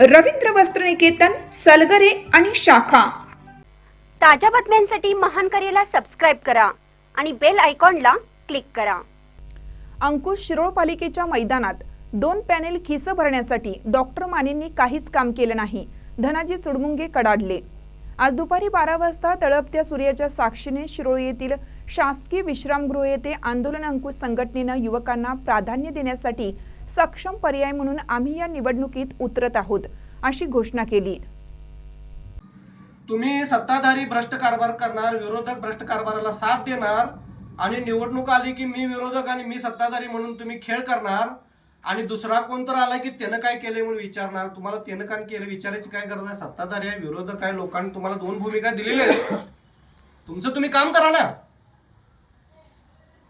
रवींद्र वस्त्रनिकेतन सलगरे आणि शाखा. ताज्या बातम्यांसाठी महान करेला सबस्क्राईब करा आणि बेल आयकॉनला क्लिक करा. अंकुश शिरोळ पालिकेच्या मैदानात दोन पॅनेल खिस भरण्यासाठी डॉक्टर मानेंनी काहीच काम केलं नाही. धनाजी चुडमुंगे कडाडले. आज दुपारी बारा वाजता तळपत्या सूर्याच्या साक्षीने शिरोळ येथील शासकीय विश्रामगृह येथे आंदोलन अंकुश संघटनेनं युवकांना प्राधान्य देण्यासाठी सक्षम पर्याय म्हणून आम्ही या निवडणुकीत उतरत आहोत अशी घोषणा केली. तुम्ही सत्ताधारी भ्रष्ट कारभार करणार विरोधक भ्रष्ट कारभाराला साथ देणार आणि निवडणूक आली की मी विरोधक आणि मी सत्ताधारी म्हणून तुम्ही खेळ करणार आणि दुसरा कोण तर आला की त्यानं काय केलंय म्हणून विचारणार. तुम्हाला त्यानं काय केलं विचारायची काय गरज आहे? सत्ताधारी आहे विरोधक आहे लोकांनी तुम्हाला दोन भूमिका दिलेल्या आहेत. तुमचं तुम्ही काम करा ना.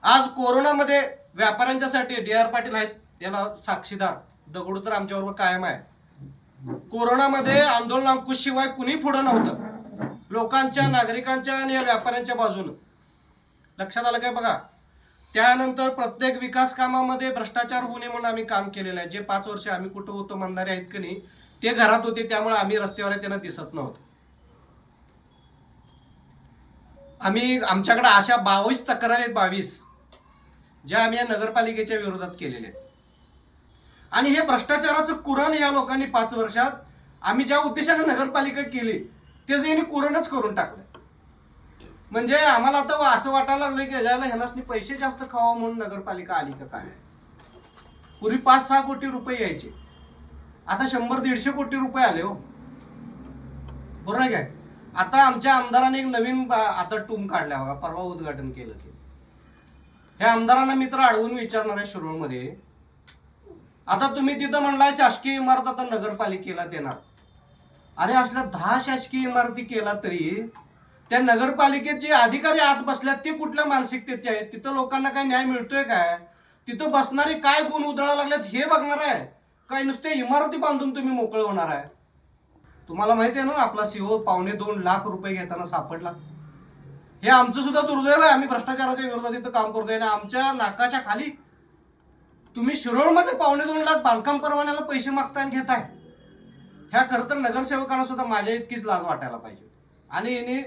आज कोरोनामध्ये व्यापाऱ्यांच्यासाठी डी आर पाटील आहेत. याला साक्षीदार. दगडू तर आमच्याबरोबर कायम आहे. कोरोनामध्ये आंदोलन अंकुश शिवाय कुणी पुढं नव्हतं. लोकांच्या नागरिकांच्या आणि या व्यापाऱ्यांच्या बाजूनं. लक्षात आलं काय बघा? त्यानंतर प्रत्येक विकास कामामध्ये भ्रष्टाचार होऊ नये म्हणून आम्ही काम केलेलं आहे. जे पाच वर्ष आम्ही कुठं होतो म्हणणारे आहेत की नाही ते घरात होते त्यामुळे आम्ही रस्त्यावर त्यांना दिसत नव्हतं. आम्ही आमच्याकडे अशा बावीस तक्रारी आहेत बावीस ज्या आम्ही या नगरपालिकेच्या विरोधात केलेल्या आहेत. आणि हे भ्रष्टाचाराचं कुरण या लोकांनी पाच वर्षात. आम्ही ज्या उद्देशाने नगरपालिका केली ते यांनी कुरणच करून टाकलं. म्हणजे आम्हाला आता असं वाटायला लागलं की यायला ह्यानासनी पैसे जास्त खावा म्हणून नगरपालिका आली का काय? पूर्वी पाच सहा कोटी रुपये यायचे. आता शंभर दीडशे कोटी रुपये आले हो. बरोबर आहे काय? आता आमच्या आमदाराने एक नवीन बा- आता टूम काढल्या बघा परवा उद्घाटन केलं ते. ह्या आमदारांना मी तर अडवून विचारणार आहे शिरोळमध्ये. आता तुम्ही तिथं म्हणलाय शासकीय इमारत आता नगरपालिकेला देणार. अरे असल्या दहा शासकीय इमारती केला तरी त्या नगरपालिकेत जे अधिकारी आत बसल्यात ते कुठल्या मानसिकतेचे आहेत? तिथं लोकांना काय न्याय मिळतोय काय? तिथं बसणारे काय गुण उधळा लागल्यात हे बघणार आहे? काय नुसते इमारती बांधून तुम्ही मोकळं होणार आहे? तुम्हाला माहिती आहे ना आपला सीओ पावणे दोन लाख रुपये घेताना सापडला. हे आमचं सुद्धा दुर्दैव आहे. आम्ही भ्रष्टाचाराच्या विरोधात इथं काम करतोय आणि आमच्या नाकाच्या खाली तुम्ही शिरोळमध्ये पावणे दोन लाख बांधकाम परवान्याला पैसे मागताय आणि घेताय. ह्या खरं तर नगरसेवकांना सुद्धा माझ्या इतकीच लाज वाटायला पाहिजे आणि हिने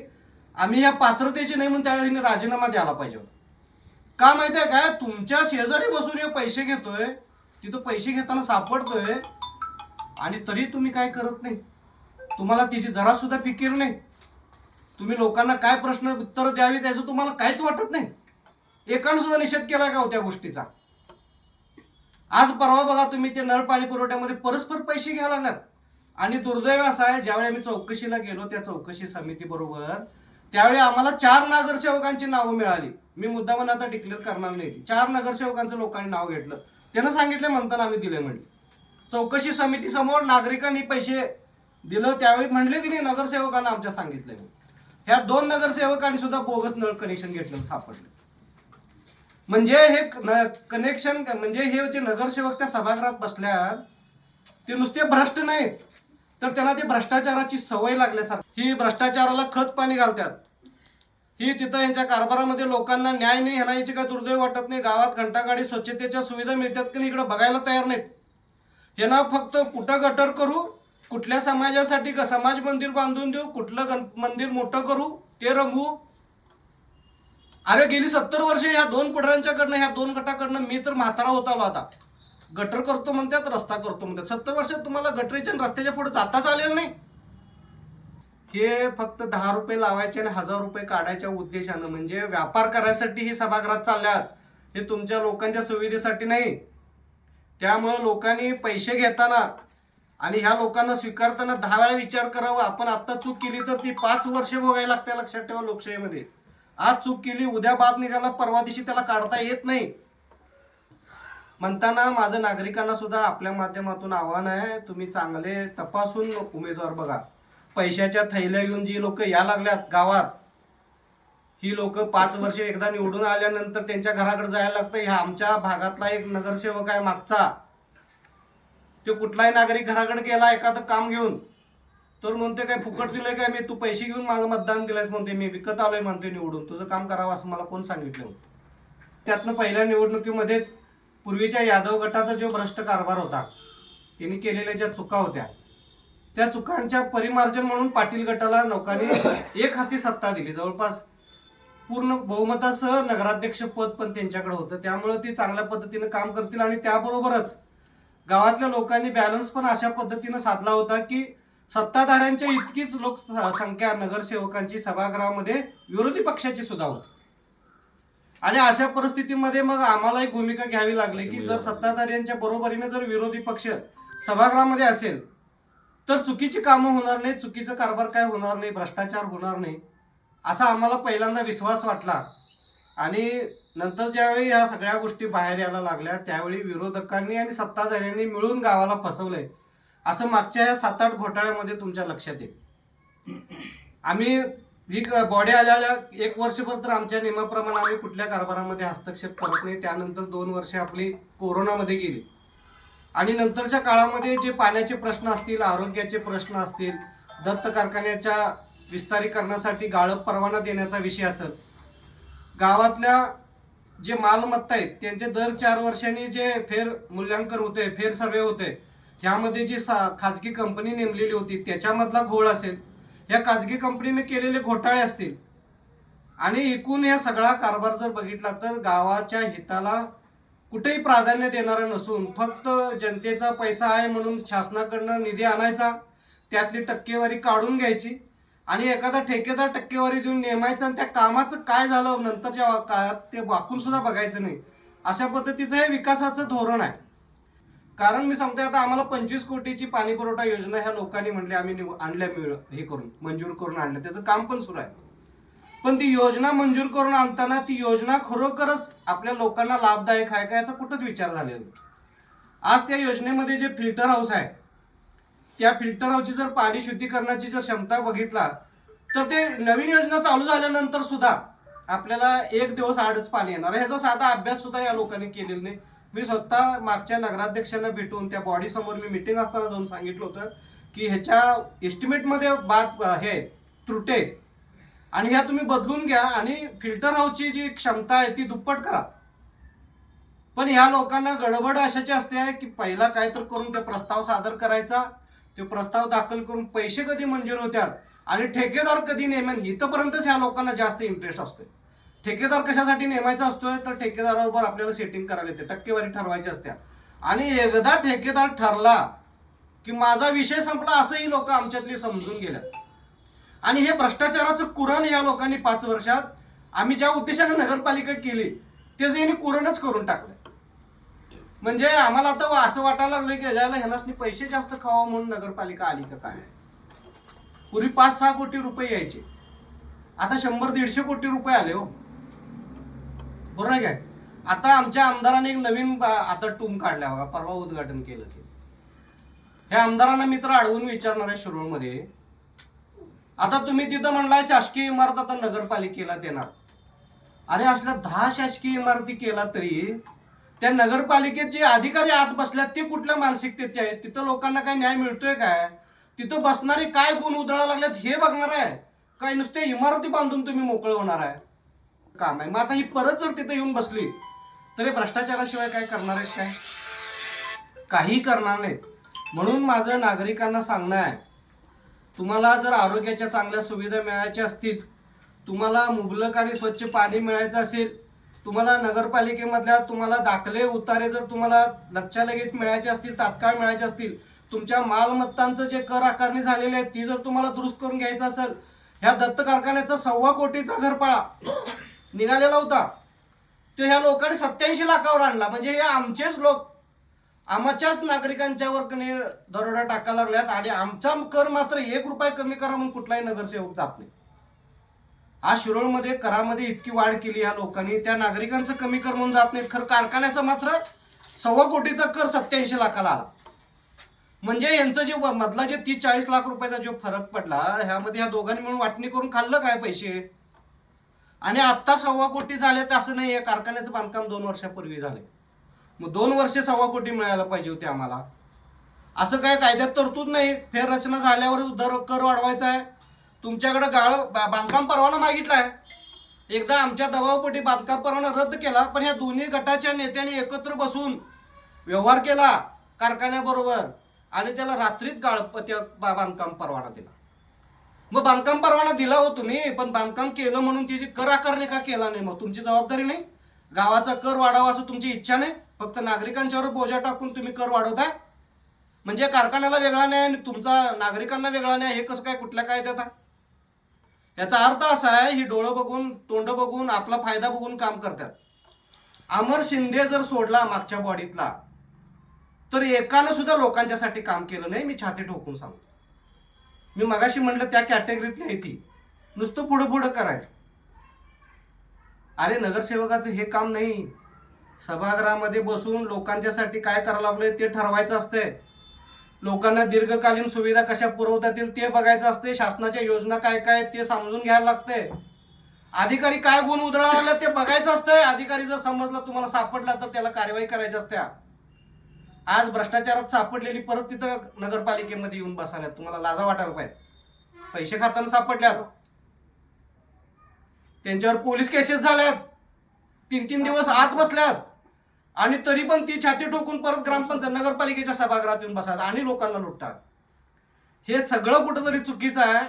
आम्ही या पात्रतेची नाही म्हणून त्यावेळी हिने राजीनामा द्यायला पाहिजे होता. का माहिती आहे काय? तुमच्या शेजारी बसून हे पैसे घेतोय तिथं पैसे घेताना सापडतोय आणि तरी तुम्ही काय करत नाही. तुम्हाला तिची जरा सुद्धा फिकीर नाही. तुम्ही लोकांना काय प्रश्न उत्तर द्यावी त्याचं तुम्हाला काहीच वाटत नाही. एकानं सुद्धा निषेध केला का हो त्या गोष्टीचा? आज परवा बघा तुम्ही ते नळ पाणी पुरवठ्यामध्ये परस्पर पैसे घ्यायला लागलात. आणि दुर्दैव असा आहे ज्यावेळी आम्ही चौकशीला गेलो त्या चौकशी समिती बरोबर त्यावेळी आम्हाला चार नगरसेवकांची नावं मिळाली. मी मुद्दामन आता डिक्लेअर करणार नाही. चार नगरसेवकांचं लोकांनी नाव घेतलं. त्यानं सांगितलं म्हणताना आम्ही दिले म्हणले चौकशी समितीसमोर नागरिकांनी पैसे दिलं त्यावेळी म्हणले की नाही नगरसेवकांना आमच्या सांगितलं ह्या दोन नगरसेवकांनी सुद्धा बोगस नळ कनेक्शन घेतलं सापडलं. म्हणजे हे कनेक्शन म्हणजे हे जे नगरसेवक त्या सभागृहात बसल्यात ते नुसते भ्रष्ट नाहीत. तर त्यांना ते भ्रष्टाचाराची सवय लागल्यासारखी. ही भ्रष्टाचाराला खत पाणी घालतात. ही तिथं यांच्या कारभारामध्ये लोकांना न्याय नाही ह्यांना याची काय दुर्दैव वाटत नाही. गावात घंटागाडी स्वच्छतेच्या सुविधा मिळतात की इकडं बघायला तयार नाहीत. यांना फक्त कुठं गटर करू कुठल्या समाजासाठी समाज मंदिर बांधून देऊ कुठलं गण मंदिर मोठं करू ते रंगवू अरे गेली सत्तर वर्ष ह्या दोन पुढाऱ्यांच्याकडनं ह्या दोन गटाकडनं मी तर म्हातारा होत आलो आता. गटर करतो म्हणतात रस्ता करतो म्हणतात. सत्तर वर्षात तुम्हाला गटरीच्या आणि रस्त्याच्या पुढे जाताच आलेलं नाही? हे फक्त दहा रुपये लावायचे आणि हजार रुपये काढायच्या उद्देशानं म्हणजे व्यापार करायसाठी ही सभागृहात चालल्यात. हे तुमच्या लोकांच्या सुविधेसाठी नाही. त्यामुळे लोकांनी पैसे घेताना आणि ह्या लोकांना स्वीकारताना दहा वेळा विचार करावा. आपण आत्ता चूक केली तर ती पाच वर्षे भोगायला लागते लक्षात ठेवा लोकशाहीमध्ये. आज चूक केली उद्या बाद निघाला परवा दिवशी त्याला काढता येत नाही. म्हणताना माझं नागरिकांना सुद्धा आपल्या माध्यमातून आव्हान आहे तुम्ही चांगले तपासून उमेदवार बघा. पैशाच्या थैल्या घेऊन जी लोक या लागल्यात गावात ही लोक पाच वर्ष एकदा निवडून आल्यानंतर त्यांच्या घराकडे जायला लागतं ह्या आमच्या भागातला एक नगरसेवक आहे मागचा. तो कुठलाही नागरिक घराकडे गेला एखादं काम घेऊन तर म्हणते काय फुकट दिलंय काय? मी तू पैसे घेऊन माझं मतदान दिलंयस म्हणते मी विकत आलोय म्हणते निवडून. तुझं काम करावं असं मला कोण सांगितलं होतं त्यातनं पहिल्या निवडणुकीमध्येच पूर्वीच्या यादव गटाचा जो भ्रष्ट कारभार होता त्यांनी केलेल्या ज्या चुका होत्या त्या चुकांच्या परिमार्जन म्हणून पाटील गटाला लोकांनी एक हाती सत्ता दिली. जवळपास पूर्ण बहुमतासह नगराध्यक्ष पद पण त्यांच्याकडे होतं. त्यामुळे ते चांगल्या पद्धतीनं काम करतील आणि त्याबरोबरच गावातल्या लोकांनी बॅलन्स पण अशा पद्धतीनं साधला होता की सत्ताधाऱ्यांच्या इतकीच लोकसंख्या नगरसेवकांची सभागृहामध्ये विरोधी पक्षाची सुद्धा होती. आणि अशा परिस्थितीमध्ये मग आम्हाला एक भूमिका घ्यावी लागली की जर सत्ताधाऱ्यांच्या बरोबरीने जर विरोधी पक्ष सभागृहामध्ये असेल तर चुकीची कामं होणार नाही चुकीचं कारभार काय होणार नाही भ्रष्टाचार होणार नाही असा आम्हाला पहिल्यांदा विश्वास वाटला. आणि नंतर ज्यावेळी या सगळ्या गोष्टी बाहेर यायला लागल्या त्यावेळी विरोधकांनी आणि सत्ताधाऱ्यांनी मिळून गावाला फसवलंय. असं मागच्या या सात आठ घोटाळ्यामध्ये तुमच्या लक्षात येईल. आम्ही ही बॉडी आल्याला एक वर्षभर तर आमच्या नियमाप्रमाणे आम्ही कुठल्या कारभारामध्ये हस्तक्षेप करत नाही. त्यानंतर दोन वर्षे आपली कोरोनामध्ये गेली. आणि नंतरच्या काळामध्ये जे पाण्याचे प्रश्न असतील आरोग्याचे प्रश्न असतील दत्त कारखान्याच्या विस्तारीकरणासाठी गाळप परवाना देण्याचा विषय असेल गावातल्या जे मालमत्ता आहेत त्यांचे दर चार वर्षांनी जे फेर मूल्यांकन होते फेर सर्वे होते ह्यामध्ये जी सा खाजगी कंपनी नेमलेली होती त्याच्यामधला घोळ असेल या खाजगी कंपनीने केलेले घोटाळे असतील आणि एकूण या सगळा कारभार जर बघितला तर गावाच्या हिताला कुठेही प्राधान्य देणारा नसून फक्त जनतेचा पैसा आहे म्हणून शासनाकडनं निधी आणायचा त्यातली टक्केवारी काढून घ्यायची आणि एखादा ठेकेदार टक्केवारी देऊन नेमायचं आणि त्या कामाचं काय झालं नंतरच्या काळात ते वाकून सुद्धा बघायचं नाही. अशा पद्धतीचं हे विकासाचं धोरण आहे. कारण मी सांगतोय आता आम्हाला पंचवीस कोटीची पाणी पुरवठा योजना ह्या लोकांनी म्हणले आम्ही निव- आणल्या हे करून मंजूर करून आणलं त्याचं काम पण सुरू आहे. पण ती योजना मंजूर करून आणताना ती योजना खरोखरच आपल्या लोकांना लाभदायक आहे का याचा कुठंच विचार झालेला आज त्या योजनेमध्ये जे फिल्टर हाऊस आहे त्या फिल्टर हाऊसची जर पाणी शुद्धीकरणाची जर क्षमता बघितला तर ते नवीन योजना चालू झाल्यानंतर सुद्धा आपल्याला एक दिवस आडच पाणी येणार आहे. ह्याचा साधा अभ्यास सुद्धा या लोकांनी केलेला नाही. मी स्वतः मागच्या नगराध्यक्षांना भेटून त्या बॉडी समोर मी मिटिंग असताना जाऊन सांगितलं होतं की ह्याच्या एस्टिमेटमध्ये बाद हे त्रुटे आणि ह्या तुम्ही बदलून घ्या आणि फिल्टर हाऊसची जी क्षमता आहे ती दुप्पट करा. पण ह्या लोकांना गडबड अशाची असते की पहिला काय तर करून ते प्रस्ताव सादर करायचा ते प्रस्ताव दाखल करून पैसे कधी मंजूर होत्यात आणि ठेकेदार कधी नेमेन इथंपर्यंतच ह्या लोकांना जास्त इंटरेस्ट असतोय. ठेकेदार कशासाठी नेमायचा असतोय? तर ठेकेदाराबरोबर आपल्याला सेटिंग करायला येते. टक्केवारी ठरवायची असत्या. आणि एकदा ठेकेदार ठरला की माझा विषय संपला असंही लोक आमच्यातली समजून गेल्या आणि हे भ्रष्टाचाराचं कुरण या लोकांनी पाच वर्षात आम्ही ज्या उद्देशाने नगरपालिका केली ते यांनी कुरणच करून टाकलं म्हणजे आम्हाला आता असं वाटायला लागलं की ज्याला ह्यानासनी पैसे जास्त खावा म्हणून नगरपालिका आली का काय? पूर्वी पाच सहा कोटी रुपये यायचे. आता शंभर दीडशे कोटी रुपये आले हो. बरोबर आहे काय? आता आमच्या आमदाराने एक नवीन आता टूम काढल्या बघा परवा उद्घाटन केलं ते. ह्या आमदारांना मित्र अडवून विचारणार आहे शिरोळमध्ये आता तुम्ही तिथं म्हणलाय शासकीय इमारत आता नगरपालिकेला देणार. अरे असल्या दहा शासकीय इमारती केला तरी त्या नगरपालिकेत जे अधिकारी आत बसल्यात ते कुठल्या मानसिकतेचे आहेत? तिथं लोकांना काय न्याय मिळतोय काय? तिथं बसणारे काय गुण उधळा लागल्यात हे बघणार आहे? काय नुसते इमारती बांधून तुम्ही मोकळं होणार आहे? काम आहे. मग आता ही परत जर तिथं येऊन बसली तर हे भ्रष्टाचाराशिवाय काय करणार आहेत काय? काही करणार नाहीत. म्हणून माझं नागरिकांना सांगणं आहे तुम्हाला जर आरोग्याच्या चांगल्या सुविधा मिळायच्या असतील तुम्हाला मुबलक आणि स्वच्छ पाणी मिळायचं असेल तुम्हाला नगरपालिकेमधल्या तुम्हाला दाखले उतारे जर तुम्हाला लक्षा लगेच मिळायचे असतील तात्काळ मिळायचे असतील तुमच्या मालमत्तांचं जे कर आकारणी झालेले आहे ती जर तुम्हाला दुरुस्त करून घ्यायचं असेल ह्या दत्त कारखान्याचा सव्वा कोटीचा घरपाळा निघालेला होता. तो ह्या लोकांनी सत्याऐंशी लाखावर आणला. म्हणजे हे आमचेच लोक आमच्याच नागरिकांच्यावर कने दरोडा टाकायला लागल्यात आणि आमचा कर मात्र एक रुपये कमी करा म्हणून कुठलाही नगरसेवक जात नाही. आज शिरोळमध्ये करामध्ये इतकी वाढ केली ह्या लोकांनी. त्या नागरिकांचं कमी कर म्हणून जात नाहीत. खरं कारखान्याचं मात्र सव्वा कोटीचा कर सत्याऐंशी लाखाला आला. म्हणजे यांचं जे व- मधला जे तीस चाळीस लाख रुपयाचा जो फरक पडला ह्यामध्ये ह्या दोघांनी मिळून वाटणी करून खाल्लं काय पैसे? आणि आत्ता सव्वा कोटी झाले तर असं नाही आहे कारखान्याचं बांधकाम दोन वर्षापूर्वी झाले मग दोन वर्षे सव्वा कोटी मिळायला पाहिजे होते आम्हाला. असं काय कायद्यात तरतूद नाही. फेररचना झाल्यावरच दर कर वाढवायचा आहे. तुमच्याकडे गाळ बा- बांधकाम परवाना मागितला आहे एकदा आमच्या दबावपोटी बांधकाम परवाना रद्द केला पण ह्या दोन्ही गटाच्या नेत्यांनी एकत्र बसून व्यवहार केला कारखान्याबरोबर आणि त्याला रात्रीत गाळ त्या बा- बांधकाम परवाना दिला. मग बांधकाम परवाना दिला हो तुम्ही पण बांधकाम केलं म्हणून त्याची कर आकारणी का केला नाही मग तुमची जबाबदारी नाही? गावाचा कर वाढावा असं तुमची इच्छा नाही? फक्त नागरिकांच्यावर बोजा टाकून तुम्ही कर वाढवताय? म्हणजे कारखान्याला वेगळा नाही आणि तुमचा नागरिकांना वेगळा नाही हे कसं काय कुठल्या कायद्यात आहे? याचा अर्थ असा आहे ही डोळं बघून तोंड बघून आपला फायदा बघून काम करतात. अमर शिंदे जर सोडला मागच्या बॉडीतला तर एकानं सुद्धा लोकांच्यासाठी काम केलं नाही मी छाती ठोकून सांगतो. मी मगाशी म्हटलं त्या कॅटेगरीतली आहे ती. नुसतं पुढं पुढं करायचं. अरे नगरसेवकाचं हे काम नाही. सभागृहामध्ये बसून लोकांच्यासाठी काय करायला लागलंय ते ठरवायचं असतंय. लोकांना दीर्घकालीन सुविधा कशा पुरवता येतील ते बघायचं असते शासनाच्या योजना काय काय ते समजून घ्यायला लागते अधिकारी काय गुण उधळावला ते बघायचं असतंय. अधिकारी जर समजला तुम्हाला सापडला तर त्याला कारवाई करायची असत्या. आज भ्रष्टाचारात सापडलेली परत तिथं नगरपालिकेमध्ये येऊन बसायला तुम्हाला लाजा वाटायला पाहिजे. पैसे खाताना सापडल्यात. त्यांच्यावर पोलीस केसेस झाल्यात. तीन तीन दिवस आत बसल्यात. आणि तरी पण ती छाती ठोकून परत ग्रामपंचायत नगरपालिकेच्या सभागृहात येऊन बसतात आणि लोकांना लुटतात. हे सगळं कुठंतरी चुकीचं आहे.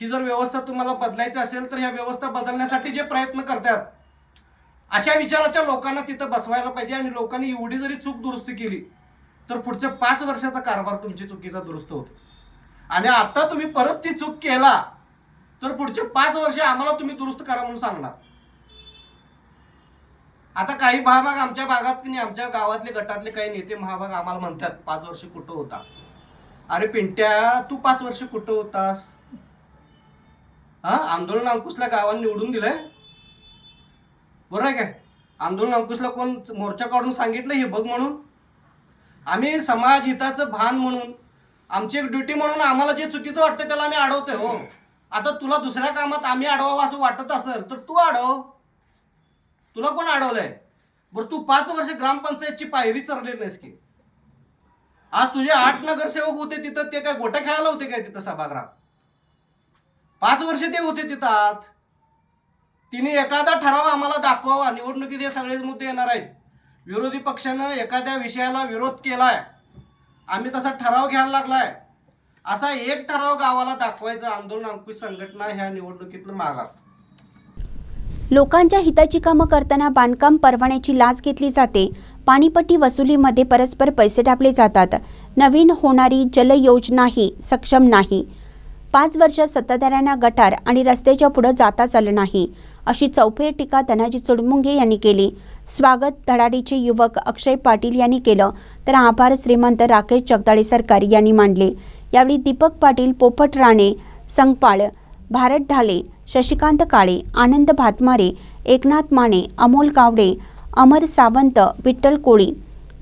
ही जर व्यवस्था तुम्हाला बदलायची असेल तर ह्या व्यवस्था बदलण्यासाठी जे प्रयत्न करतात अशा विचाराच्या लोकांना तिथं बसवायला पाहिजे आणि लोकांनी एवढी जरी चूक दुरुस्ती केली तर पुढच्या पाच वर्षाचा कारभार तुमची चुकीचा दुरुस्त होतो. आणि आता तुम्ही परत ती चूक केला तर पुढचे पाच वर्ष आम्हाला तुम्ही दुरुस्त करा म्हणून सांगणार. आता काही महाभाग आमच्या भागात नाही आमच्या गावातले गटातले काही नेते महाभाग आम्हाला म्हणतात पाच वर्ष कुठं होता? अरे पिंट्या तू पाच वर्ष कुठं होतास? हा? आंदोलन अंकुशला गावाने निवडून दिलंय? बरोबर आहे काय? आंदोलन अंकुशला कोण मोर्चा काढून सांगितलं हे बघ म्हणून? आम्ही समाज हिताचं भान म्हणून आमची एक ड्युटी म्हणून आम्हाला जे चुकीचं वाटतं त्याला आम्ही अडवतोय हो. आता तुला दुसऱ्या कामात आम्ही अडवावं असं वाटत असेल तर तू अडव. तुला कोण अडवलंय? बरं तू पाच वर्ष ग्रामपंचायतची पायरी चरली नाहीस की. आज तुझे आठ नगरसेवक होते तिथं ते काय गोट्या खेळायला होते काय तिथं सभागृहात? पाच वर्ष ते होते तिथं आत तिने एखादा ठराव आम्हाला दाखवावा निवडणुकीत हे सगळेच मुद्दे येणार आहेत. विरोधी पक्षानं एखाद्या विषयाला विरोध केलाय आम्ही तसा ठराव घ्यायला लागलाय. असा एक ठराव गावाला दाखवायचं आंदोलन अंकुश संघटना ह्या निवडणुकीतलं मागा लोकांच्या हिताची कामं करताना बांधकाम परवान्याची लाच घेतली जाते. पाणीपट्टी वसुलीमध्ये परस्पर पैसे टाकले जातात. नवीन होणारी जलयोजनाही सक्षम नाही. पाच वर्षात सत्ताधाऱ्यांना गटार आणि रस्त्याच्या पुढं जाताच आलं नाही. अशी चौफेर टीका धनाजी चुडमुंगे यांनी केली. स्वागत धडाडीचे युवक अक्षय पाटील यांनी केलं तर आभार श्रीमंत राकेश जगदाळे सरकार यांनी मांडले. यावेळी दीपक पाटील पोपट राणे संगपाळ भारत ढाले शशिकांत काळे आनंद भातमारे एकनाथ माने अमोल गावडे अमर सावंत विठ्ठल कोळी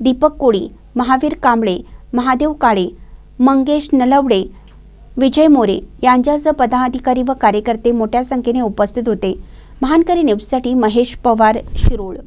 दीपक कोळी महावीर कांबळे महादेव काळे मंगेश नलवडे विजय मोरे यांच्यासह पदाधिकारी व कार्यकर्ते मोठ्या संख्येने उपस्थित होते. महानकरी न्यूजसाठी महेश पवार शिरोळ.